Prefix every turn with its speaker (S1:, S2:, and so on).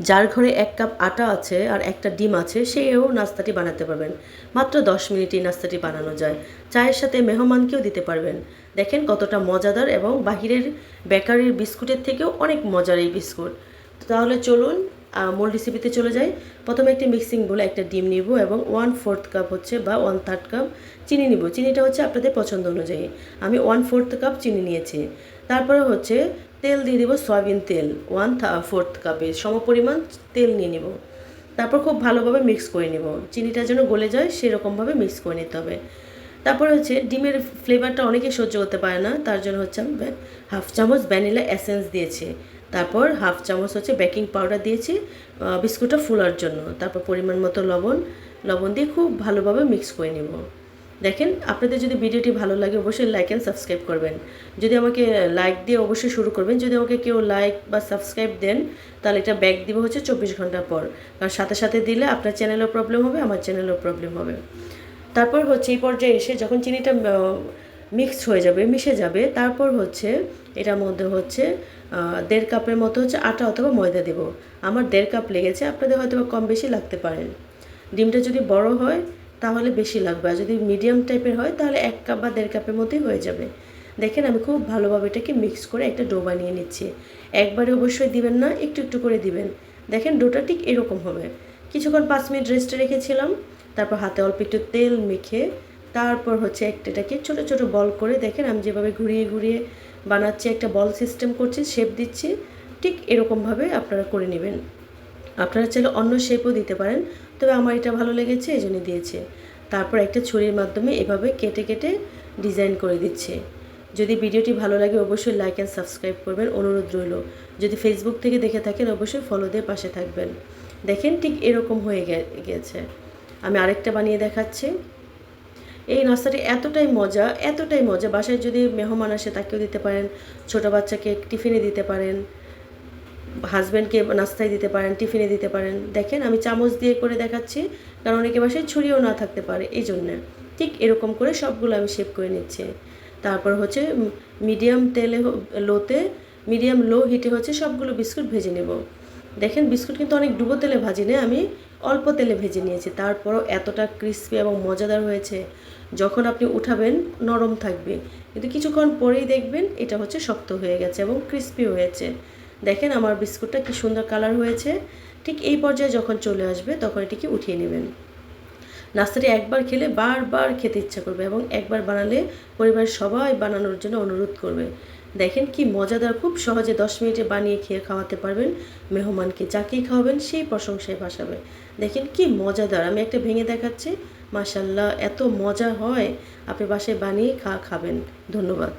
S1: যার ঘরে এক কাপ আটা আছে আর একটা ডিম আছে, সেও নাস্তাটি বানাতে পারবেন। মাত্র দশ মিনিটেই নাস্তাটি বানানো যায়। চায়ের সাথে মেহমানকেও দিতে পারবেন। দেখেন কতটা মজাদার এবং বাহিরের বেকারির বিস্কুটের থেকেও অনেক মজার এই বিস্কুট। তাহলে চলুন মূল রেসিপিতে চলে যাই। প্রথমে একটি মিক্সিং বলে একটা ডিম নিব এবং ওয়ান ফোর্থ কাপ হচ্ছে বা ওয়ান থার্ড কাপ চিনি নিব। চিনিটা হচ্ছে আপনাদের পছন্দ অনুযায়ী। আমি ওয়ান ফোর্থ কাপ চিনি নিয়েছি। তারপরে হচ্ছে তেল দিয়ে দিব সয়াবিন তেল ওয়ান ফোর্থ কাপে সমপরিমাণ তেল নিয়ে নিব। তারপর খুব ভালোভাবে মিক্স করে নিব। চিনিটা যেন গলে যায়, সেরকমভাবে মিক্স করে নিতে হবে। তারপরে হচ্ছে ডিমের ফ্লেভারটা অনেকে সহ্য করতে পারে না, তার জন্য হচ্ছে আমি হাফ চামচ ভ্যানিলা এসেন্স দিয়েছি। তারপর হাফ চামচ হচ্ছে বেকিং পাউডার দিয়েছি বিস্কুটটা ফুলার জন্য। তারপর পরিমাণ মতো লবণ লবণ দিয়ে খুব ভালোভাবে মিক্স করে নেব। দেখেন, আপনাদের যদি ভিডিওটি ভালো লাগে, অবশ্যই লাইক অ্যান্ড সাবস্ক্রাইব করবেন। যদি আমাকে লাইক দিয়ে অবশ্যই শুরু করবেন, যদি আমাকে কেউ লাইক বা সাবস্ক্রাইব দেন, তাহলে এটা ব্যাক দিব হচ্ছে চব্বিশ ঘণ্টা পর। কারণ সাথে সাথে দিলে আপনার চ্যানেলেও প্রবলেম হবে, আমার চ্যানেলেও প্রবলেম হবে। তারপর হচ্ছে এই পর্যায়ে এসে যখন চিনিটা মিক্সড হয়ে যাবে, মিশে যাবে, তারপর হচ্ছে এটার মধ্যে হচ্ছে দেড় কাপের মতো হচ্ছে আটা অথবা ময়দা দেব। আমার দেড় কাপ লেগেছে, আপনাদের হয়তো কম বেশি লাগতে পারেন ডিমটা যদি বড় হয় তাহলে বেশি লাগবে। আর যদি মিডিয়াম টাইপের হয়, তাহলে এক কাপ বা দেড় কাপের মধ্যেই হয়ে যাবে। দেখেন, আমি খুব ভালোভাবে এটাকে মিক্স করে একটা ডো বানিয়ে নিচ্ছি। একবারে অবশ্যই দিবেন না, একটু একটু করে দিবেন। দেখেন ডোটা ঠিক এরকম হবে। কিছুক্ষণ পাঁচ মিনিট রেস্টে রেখেছিলাম। তারপর হাতে অল্প একটু তেল মেখে, তারপর হচ্ছে একটাটাকে ছোট ছোট বল করে, দেখেন, আমি যেভাবে ঘুরিয়ে ঘুরিয়ে বানাচ্ছি, একটা বল সিস্টেম করছি শেপ দিচ্ছি, ঠিক এরকমভাবে আপনারা করে নেবেন। আপনারা চাইলে অন্য শেপও দিতে পারেন, তবে আমার এটা ভালো লেগেছে, এই জন্য দিয়েছে। তারপর একটা ছুরির মাধ্যমে এভাবে কেটে কেটে ডিজাইন করে দিচ্ছে। যদি ভিডিওটি ভালো লাগে, অবশ্যই লাইক অ্যান্ড সাবস্ক্রাইব করবেন, অনুরোধ রইল। যদি ফেসবুক থেকে দেখে থাকেন, অবশ্যই ফলো দিয়ে পাশে থাকবেন। দেখেন ঠিক এরকম হয়ে গেছে আমি আরেকটা বানিয়ে দেখাচ্ছি। এই নাস্তাটি এতটাই মজা এতটাই মজা। বাসায় যদি মেহমান আসে, তাকেও দিতে পারেন। ছোট বাচ্চাকে টিফিনে দিতে পারেন। হাজব্যান্ডকে নাস্তায় দিতে পারেন টিফিনে দিতে পারেন। দেখেন, আমি চামচ দিয়ে করে দেখাচ্ছি, কারণ অনেকে বাসায় ছুরিও না থাকতে পারে, এই জন্যে। ঠিক এরকম করে সবগুলো আমি শেপ করে নিচ্ছি। তারপর হচ্ছে মিডিয়াম তেলে লোতে মিডিয়াম লো হিটে হচ্ছে সবগুলো বিস্কুট ভেজে নেব। দেখেন, বিস্কুট কিন্তু অনেক ডুবো তেলে ভাজি না, আমি অল্প তেলে ভেজে নিয়েছি। তারপরও এতটা ক্রিস্পি এবং মজাদার হয়েছে। যখন আপনি উঠাবেন, নরম থাকবে। কিন্তু কিছুক্ষণ পরেই দেখবেন, এটা হচ্ছে শক্ত হয়ে গেছে এবং ক্রিস্পি হয়েছে। দেখেন আমার বিস্কুটটা কি সুন্দর কালার হয়েছে। ঠিক এই পর্যায়ে যখন চলে আসবে, তখন এটিকে উঠিয়ে নেবেন। নাস্তাটি একবার খেলে বারবার খেতে ইচ্ছা করবে এবং একবার বানালে পরিবারের সবাই বানানোর জন্য অনুরোধ করবে। দেখেন কি মজাদার, খুব সহজে দশ মিনিটে বানিয়ে খেয়ে খাওয়াতে পারবেন মেহমানকে। যাকেই খাওয়াবেন সেই প্রশংসায় ভাসাবে। দেখেন কি মজাদার, আমি একটা ভেঙে দেখাচ্ছি। মাসাল্লাহ এত মজা হয়। আপনি বাসায় বানিয়ে খা খাবেন ধন্যবাদ।